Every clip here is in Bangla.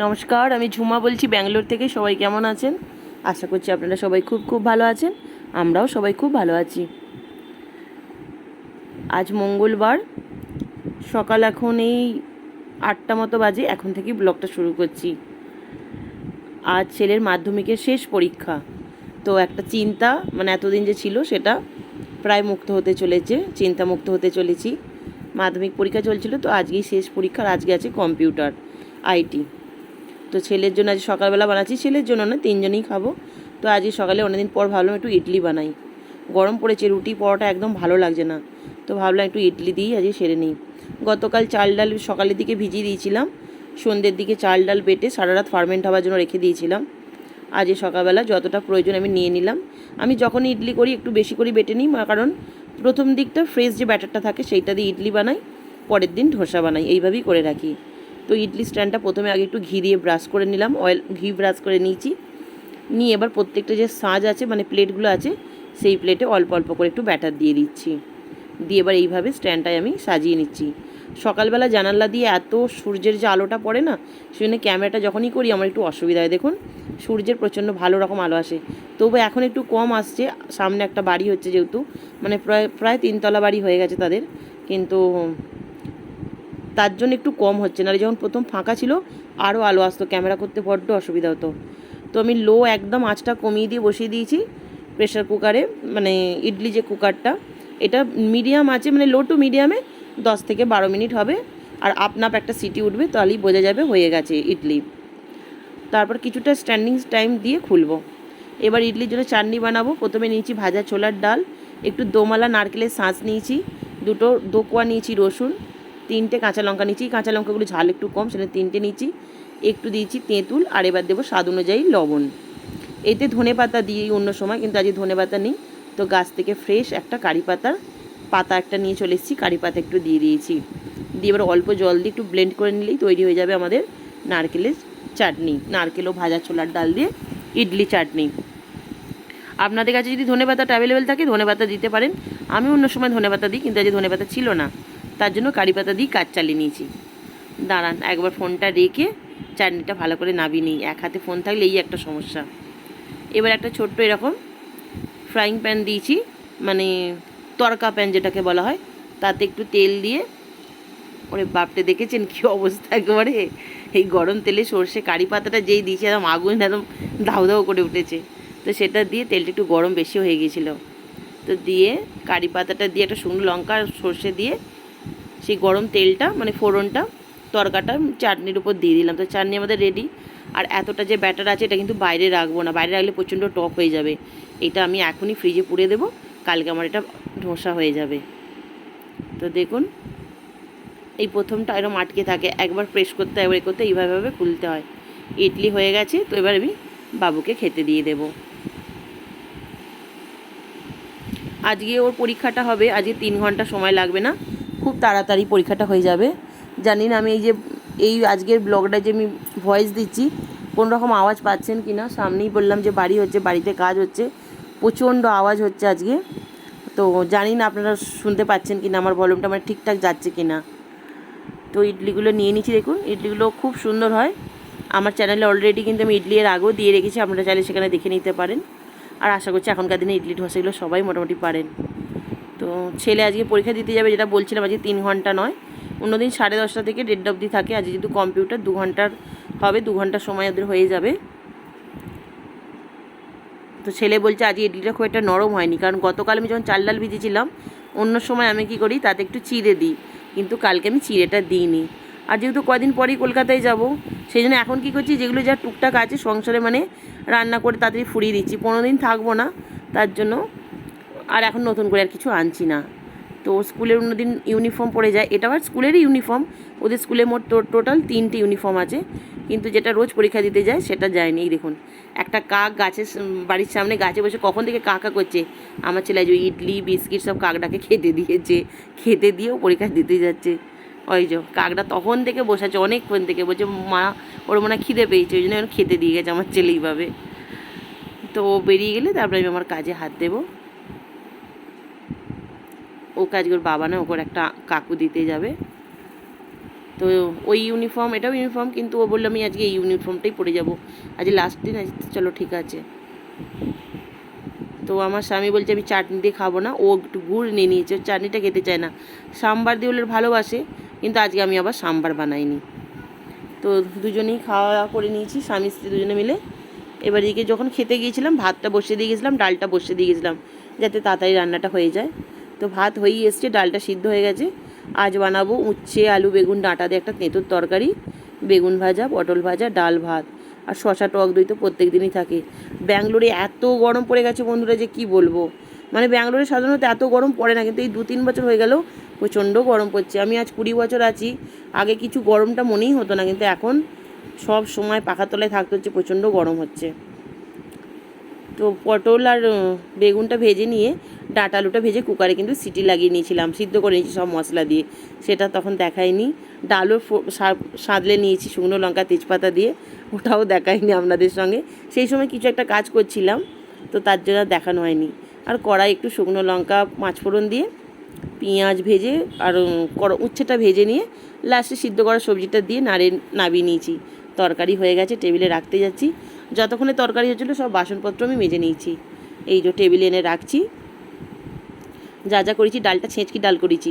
নমস্কার, আমি ঝুমা বলছি ব্যাঙ্গালোর থেকে, সবাই কেমন আছেন? আশা করছি আপনারা সবাই খুব খুব ভালো আছেন, আমরাও সবাই খুব ভালো আছি। আজ মঙ্গলবার, সকাল এখন এই আটটা মতো বাজে, এখন থেকেই ব্লগটা শুরু করছি। আজ ছেলের মাধ্যমিকের শেষ পরীক্ষা, তো একটা চিন্তা মানে এতদিন যে ছিল সেটা প্রায় মুক্ত হতে চলেছে, চিন্তা মুক্ত হতে চলেছি। মাধ্যমিক পরীক্ষা চলছিল, তো আজকেই শেষ পরীক্ষার আজকে আছে কম্পিউটার, আইটি। তো ছেলের জন্য আজ সকালবেলা বানাচ্ছি। ছেলের জন্য না তিনজনেই খাব। তো আজকে সকালে অনেকদিন পর ভাবলাম একটু ইডলি বানাই। গরম পড়েছে, রুটি পরোটা একদম ভালো লাগছে না। তো ভাবলাম একটু ইডলি দিই আজকে সেরে নিই। গতকাল চাল ডাল সকালের দিকে ভিজিয়ে দিয়েছিলাম। সন্ধ্যের দিকে চাল ডাল বেটে সারা রাত ফার্মেন্ট হওয়ার জন্য রেখে দিয়েছিলাম। আজকে সকালবেলা যতটা প্রয়োজন আমি নিয়ে নিলাম। আমি যখন ইডলি করি একটু বেশি করে বেটে নিই কারণ প্রথম দিকটা ফ্রেশ যে ব্যাটারটা থাকে, সেইটা দিয়ে ইডলি বানাই, পরের দিন ধোসা বানাই। এইভাবেই করে রাখি। তো ইডলি স্ট্যান্ডটা প্রথমে আগে একটু ঘি দিয়ে ব্রাশ করে নিলাম অয়েল ঘি ব্রাশ করে নিয়েছি। নিয়ে এবার প্রত্যেকটা যে সাজ আছে মানে প্লেটগুলো আছে, সেই প্লেটে অল্প অল্প করে একটু ব্যাটার দিয়ে দিচ্ছি। দিয়ে এবার এইভাবে স্ট্যান্ডটায় আমি সাজিয়ে নিচ্ছি। সকালবেলা জানালা দিয়ে এত সূর্যের যে আলোটা পড়ে না, সেজন্য ক্যামেরাটা যখনই করি আমার একটু অসুবিধা হয়। দেখুন, সূর্যের প্রচণ্ড ভালো রকম আলো আসে। তবু এখন একটু কম আসছে, সামনে একটা বাড়ি হচ্ছে যেহেতু মানে প্রায় প্রায় তিনতলা বাড়ি হয়ে গেছে তাদের, কিন্তু তার জন্য একটু কম হচ্ছে। না যখন প্রথম ফাঁকা ছিল আরও আলো আসতো, ক্যামেরা করতে বড্ড অসুবিধা হতো। তো আমি লো একদম আঁচটা কমিয়ে দিয়ে বসিয়ে দিয়েছি প্রেশার কুকারে মানে ইডলি যে কুকারটা এটা মিডিয়াম আছে মানে লো টু মিডিয়ামে দশ থেকে বারো মিনিট হবে। আর আপনাপ একটা সিটি উঠবে, তাহলেই বোঝা যাবে হয়ে গেছে ইডলি। তারপর কিছুটা স্ট্যান্ডিং টাইম দিয়ে খুলবো। এবার ইডলির জন্য চাটনি বানাবো। প্রথমে নিয়েছি ভাজা ছোলার ডাল, একটু দোমালা নারকেলের শাঁস নিয়েছি, দুটো দোকোয়া নিয়েছি রসুন তিনটে কাঁচা লঙ্কা নিচ্ছি। কাঁচা লঙ্কাগুলো ঝাল একটু কম সেখানে তিনটে নিচ্ছি। একটু দিয়েছি তেঁতুল আর এবার দেবো স্বাদ অনুযায়ী লবণ। এতে ধনে পাতা দিই অন্য সময়, কিন্তু আজকে ধনে পাতা নেই। তো গাছ থেকে ফ্রেশ একটা কারি পাতার পাতা একটা নিয়ে চলে এসেছি, কারি পাতা একটু দিয়ে দিয়েছি। দিয়ে এবার অল্প জল দিয়ে একটু ব্লেন্ড করে নিলেই তৈরি হয়ে যাবে আমাদের নারকেলের চাটনি। নারকেল ও ভাজা ছোলার ডাল দিয়ে ইডলি চাটনি। আপনাদের কাছে যদি ধনে পাতাটা অ্যাভেলেবেল থাকে, ধনে পাতা দিতে পারেন। আমি অন্য সময় ধনে পাতা দিই, কিন্তু আজ ধনে পাতা ছিল না। তার জন্য কারি পাতা দিয়ে কাজ চালিয়ে নিয়েছি। দাঁড়ান, একবার ফোনটা রেখে চাটনিটা ভালো করে নাবিয়ে নিই। এক হাতে ফোন থাকলে এই একটা সমস্যা। এবার একটা ছোট্ট এরকম ফ্রাইং প্যান দিয়েছি মানে তরকা প্যান যেটাকে বলা হয়। তাতে একটু তেল দিয়ে ওরে বাপটে দেখেছেন কী অবস্থা একেবারে? এই গরম তেলে সর্ষে কারি পাতাটা যেই দিয়েছি, একদম আগুন, একদম দাউ দাউ করে উঠেছে। তো সেটা দিয়ে তেলটা একটু গরম বেশি হয়ে গিয়েছিল। তো দিয়ে কারি পাতাটা দিয়ে একটা শুকনো লঙ্কা সর্ষে দিয়ে সেই গরম তেলটা মানে ফোড়নটা, তরকাটা চাটনির উপর দিয়ে দিলাম। তো চাটনি আমাদের রেডি আর এতটা যে ব্যাটার আছে, এটা কিন্তু বাইরে রাখব না। বাইরে রাখলে প্রচণ্ড টক হয়ে যাবে। এটা আমি এখনই ফ্রিজে পুড়ে দেবো। কালকে আমার এটা ধোসা হয়ে যাবে। তো দেখুন, এই প্রথমটা এরকম আটকে থাকে। একবার প্রেস করতে, একবার এ করতে, এইভাবে ভাবে খুলতে হয়। ইডলি হয়ে গেছে, তো এবার আমি বাবুকে খেতে দিয়ে দেবো। আজকে ওর পরীক্ষাটা হবে, আজকে তিন ঘণ্টা সময় লাগবে না। খুব তাড়াতাড়ি পরীক্ষাটা হয়ে যাবে। জানি না আমি এই যে, এই আজকের ব্লগটা যে আমি ভয়েস দিচ্ছি কোন রকম আওয়াজ পাচ্ছেন কি না সামনেই বললাম যে বাড়ি হচ্ছে, বাড়িতে কাজ হচ্ছে, প্রচণ্ড আওয়াজ হচ্ছে আজকে। তো জানি না আপনারা শুনতে পাচ্ছেন কি না আমার ভলিউমটা আমার ঠিকঠাক যাচ্ছে কি না তো ইডলিগুলো নিয়ে নিচ্ছি, দেখুন, ইডলিগুলো খুব সুন্দর হয়। আমার চ্যানেলে অলরেডি কিন্তু আমি ইডলি এর আগেও দিয়ে রেখেছি, আপনারা চাইলে সেখানে দেখে নিতে পারেন। আর আশা করছি এখনকার দিনে ইডলি ধোসাগুলো সবাই মোটামুটি পারেন। তো ছেলে আজকে পরীক্ষা দিতে যাবে, যেটা বলছিলাম আজকে তিন ঘণ্টা নয়। অন্যদিন সাড়ে দশটা থেকে দেড়টা অবধি থাকে, আজকে যেহেতু কম্পিউটার দু ঘণ্টার হবে, দু ঘণ্টার সময় ওদের হয়ে যাবে। তো ছেলে বলছে, আজকে ইডলিটা খুব একটা নরম হয়নি, কারণ গতকাল আমি যখন চাল ডাল ভিজেছিলাম অন্য সময় আমি কি করি, তাতে একটু চিড়ে দিই, কিন্তু কালকে আমি চিড়েটা দিইনি। আর যেহেতু কদিন পরেই কলকাতায় যাব, সেই জন্য এখন কী করছি, যেগুলো যা টুকটাক আছে সংসারে মানে রান্না করে তাড়াতাড়ি ফুরিয়ে দিচ্ছি। পনেরো দিন থাকব না, তার জন্য আর এখন নতুন করে আর কিছু আনছি না। তো স্কুলের অন্যদিন ইউনিফর্ম পরে যায়। এটা আবার স্কুলেরই ইউনিফর্ম ওদের স্কুলে মোট টোটাল তিনটে ইউনিফর্ম আছে। কিন্তু যেটা রোজ পরীক্ষা দিতে যায়, সেটা যায়নি। এই দেখুন, একটা কাক গাছের বাড়ির সামনে গাছে বসে কখন থেকে কাকা করছে। আমার ছেলে যে ইডলি, বিস্কিট সব কাকটাকে খেতে দিয়েছে। খেতে দিয়েও পরীক্ষা দিতে যাচ্ছে। ওই যে কাকটা তখন থেকে বসে আছে, অনেকক্ষণ থেকে বলছে, মা, ওর মনে খিদে পেয়েছে, ওই জন্য খেতে দিয়ে গেছে আমার ছেলে এইভাবে। তো বেরিয়ে গেলে তারপরে আমি আমার কাজে হাত দেবো। ও কাজ ওর বাবা না ওকে একটা কাকু দিতে যাবে। তো ওই ইউনিফর্ম এটাও ইউনিফর্ম কিন্তু ও বলল, আমি আজকে এই ইউনিফর্মটাই পরে যাব। আজ লাস্ট দিন, আজ চলো, ঠিক আছে। তো আমার স্বামী বলছে, আমি চাটনি দিয়ে খাব না, ও একটু গুড় নিয়ে নিয়েছে, ও চাটনিটা খেতে চায় না। সাম্বার দিয়ে ওদের ভালোবাসে, কিন্তু আজকে আমি আবার সাম্বার বানাইনি। তো দুজনেই খাওয়া দাওয়া করে নিয়েছি, স্বামী স্ত্রী দুজনে মিলে। এবার এদিকে যখন খেতে গিয়েছিলাম, ভাতটা বসিয়ে দিয়ে গেছিলাম, ডালটা বসিয়ে দিয়ে গেছিলাম, যাতে তাড়াতাড়ি রান্নাটা হয়ে যায়। তো ভাত হয়েই এসছে, ডালটা সিদ্ধ হয়ে গেছে। আজ বানাবো উচ্ছে, আলু, বেগুন, ডাঁটা দিয়ে একটা তেঁতুর তরকারি, বেগুন ভাজা, পটল ভাজা, ডাল ভাত। আর শশা টক দই তো প্রত্যেক দিনই থাকে। ব্যাঙ্গালোরে এত গরম পড়ে গেছে বন্ধুরা, যে কি বলব? মানে ব্যাঙ্গালোরে সাধারণত এত গরম পড়ে না, কিন্তু এই দু তিন বছর হয়ে গেল, প্রচণ্ড গরম পড়ছে। আমি আজ কুড়ি বছর আছি, আগে কিছু গরমটা মনেই হতো না, কিন্তু এখন সব সময় পাখার তলায় থাকতে হচ্ছে, প্রচণ্ড গরম হচ্ছে। তো পটল আর বেগুনটা ভেজে নিয়ে ডাঁটা আলুটা ভেজে কুকারে কিন্তু সিটি লাগিয়ে নিয়েছিলাম, সিদ্ধ করে নিয়েছি সব মশলা দিয়ে। সেটা তখন দেখাইনি ডালও সাঁতলে নিয়েছি শুকনো লঙ্কা, তেজপাতা দিয়ে, ওটাও দেখাইনি আপনাদের সঙ্গে। সেই সময় কিছু একটা কাজ করছিলাম, তো তার জন্য দেখানো হয়নি। আর কড়াই একটু শুকনো লঙ্কা পাঁচফোড়ন দিয়ে, পেঁয়াজ ভেজে আর উচ্ছেটা ভেজে নিয়ে, লাস্টে সিদ্ধ করা সবজিটা দিয়ে নাড়ে নাবিয়ে নিয়েছি। তরকারি হয়ে গেছে, টেবিলে রাখতে যাচ্ছি। যতক্ষণে তরকারি হচ্ছিল সব বাসনপত্র আমি মেজে নিয়েছি। এই যে টেবিলে এনে রাখছি। যা যা করেছি, ডালটা ছেঁচকি ডাল করেছি।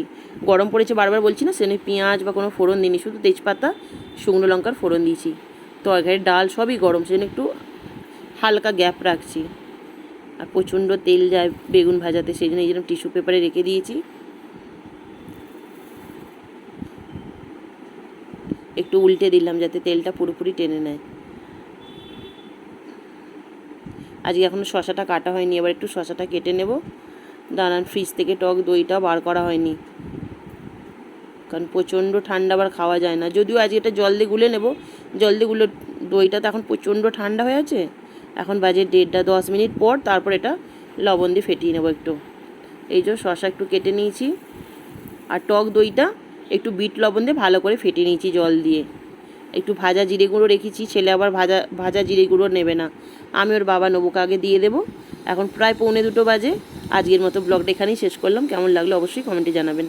গরম পড়েছে বারবার বলছি না সেখানে পেঁয়াজ বা কোনো ফোড়ন দিইনি, শুধু তেজপাতা, শুকনো লঙ্কার ফোড়ন দিয়েছি। তরকারির ডাল সবই গরম, সেজন্য একটু হালকা গ্যাপ রাখছি। আর প্রচণ্ড তেল যায় বেগুন ভাজাতে সেই জন্য এই জন্য টিস্যু পেপারে রেখে দিয়েছি। একটু উল্টে দিলাম যাতে তেলটা পুরোপুরি টেনে নেয়। আজকে এখনও শশাটা কাটা হয়নি, এবার একটু শশাটা কেটে নেব। দাঁড়ান ফ্রিজ থেকে টক দইটা বার করা হয়নি। কারণ প্রচণ্ড ঠান্ডা আবার খাওয়া যায় না। যদিও আজকে এটা জল দিয়ে গুলে নেব, জল দিয়ে গুলে দইটা তো এখন প্রচণ্ড ঠান্ডা হয়ে আছে। এখন বাজে দেড়টা দশ মিনিট পর তারপর এটা লবণ দিয়ে ফেটিয়ে নেব একটু। এই যে শশা একটু কেটে নিয়েছি। আর টক দইটা একটু বিট লবণ দিয়ে ভালো করে ফেটিয়ে নিয়েছি জল দিয়ে। একটু ভাজা জিরে গুঁড়ো রেখেছি, ছেলে আবার ভাজা ভাজা জিরে গুঁড়ো নেবে না। আমি ওর বাবা নবুকে আগে দিয়ে দেবো। এখন প্রায় পৌনে দুটো বাজে। আজকের মতো ব্লগটা এখানেই শেষ করলাম। কেমন লাগল অবশ্যই কমেন্টে জানাবেন।